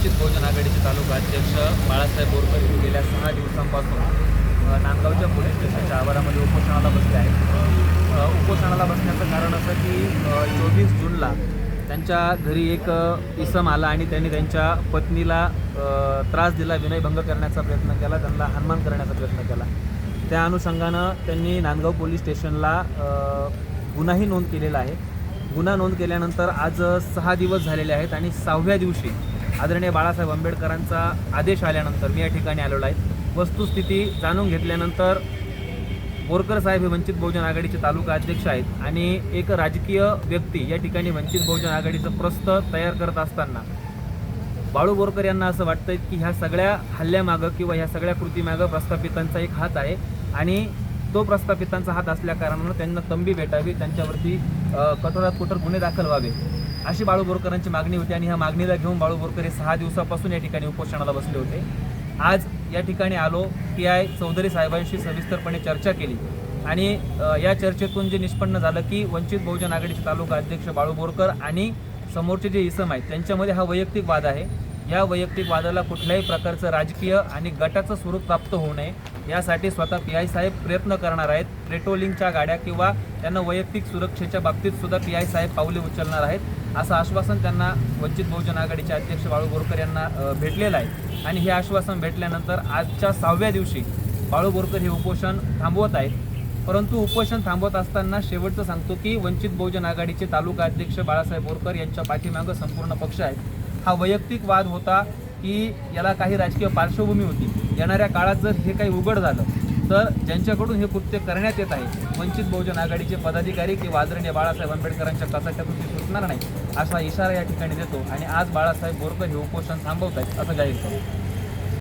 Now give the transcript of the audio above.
वंचित बहुजन आघाडीचे तालुका अध्यक्ष बाळासाहेब बोरकर हे गेल्या सहा दिवसांपासून नांदगावच्या पोलीस स्टेशनच्या आवारामध्ये उपोषणाला बसले आहेत. उपोषणाला बसण्याचं कारण असं की चोवीस जूनला त्यांच्या घरी एक इसम आला आणि त्यांनी त्यांच्या पत्नीला त्रास दिला विनयभंग करण्याचा प्रयत्न केला त्यांना हनुमान करण्याचा प्रयत्न केला. त्या अनुषंगानं त्यांनी नांदगाव पोलीस स्टेशनला गुन्हाही नोंद केलेला आहे. गुन्हा नोंद केल्यानंतर आज सहा दिवस झालेले आहेत आणि सहाव्या दिवशी आदरणीय बाळासाहेब आंबेडकरांचा आदेश आल्यानंतर मी या ठिकाणी आलेलो आहे. वस्तुस्थिती जाणून घेतल्यानंतर बोरकर साहेब हे वंचित बहुजन आघाडीचे तालुका अध्यक्ष आहेत आणि एक राजकीय व्यक्ती या ठिकाणी वंचित बहुजन आघाडीचं प्रस्त तयार करत असताना बाळू बोरकर यांना असं वाटतंय की ह्या सगळ्या हल्ल्यामागं किंवा ह्या सगळ्या कृतीमागं प्रस्थापितांचा एक हात आहे आणि तो प्रस्थापितांचा हात असल्या कारणानं त्यांना तंबी भेटावी त्यांच्यावरती कठोरात कठोर गुन्हे दाखल व्हावे. अशी बाळू बोरकरांची मागणी होती आणि ह्या मागणीला घेऊन बाळू बोरकर हे सहा दिवसापासून या ठिकाणी उपोषणाला बसले होते. आज या ठिकाणी आलो टी आय चौधरी साहेबांशी सविस्तरपणे चर्चा केली आणि या चर्चेतून जे निष्पन्न झालं की वंचित बहुजन आघाडीचे तालुका अध्यक्ष बाळू बोरकर आणि समोरचे जे इसम आहेत त्यांच्यामध्ये हा वैयक्तिक वाद आहे. या वैयक्तिक वादाला कुठल्याही प्रकारचं राजकीय आणि गटाचं स्वरूप प्राप्त होऊ नये. यासाठी स्वतः पी आय साहेब प्रयत्न करणार आहेत. पेट्रोलिंगच्या गाड्या किंवा त्यांना वैयक्तिक सुरक्षेच्या बाबतीत सुद्धा पी आय साहेब पावले उचलणार आहेत. असं आश्वासन त्यांना वंचित बहुजन आघाडीचे अध्यक्ष बाळू बोरकर यांना भेटलेलं आहे. आणि हे आश्वासन भेटल्यानंतर आजच्या सहाव्या दिवशी बाळू बोरकर हे उपोषण थांबवत आहेत. परंतु उपोषण थांबवत असताना शेवटचं सांगतो की वंचित बहुजन आघाडीचे तालुका अध्यक्ष बाळासाहेब बोरकर यांच्या पाठीमागं संपूर्ण पक्ष आहे. हा वैयक्तिक वाद होता. की याला काही राजकीय पार्श्वभूमी होती. येणाऱ्या काळात जर हे काही उघड झालं तर ज्यांच्याकडून हे कृत्य करण्यात येत आहे वंचित बहुजन आघाडीचे पदाधिकारी की आदरणीय बाळासाहेब आंबेडकरांच्या कचाट्यातून ते सुटणार नाही असा इशारा या ठिकाणी देतो. आणि आज बाळासाहेब बोरकर हे उपोषण थांबवत आहेत असं जाहीर करतो.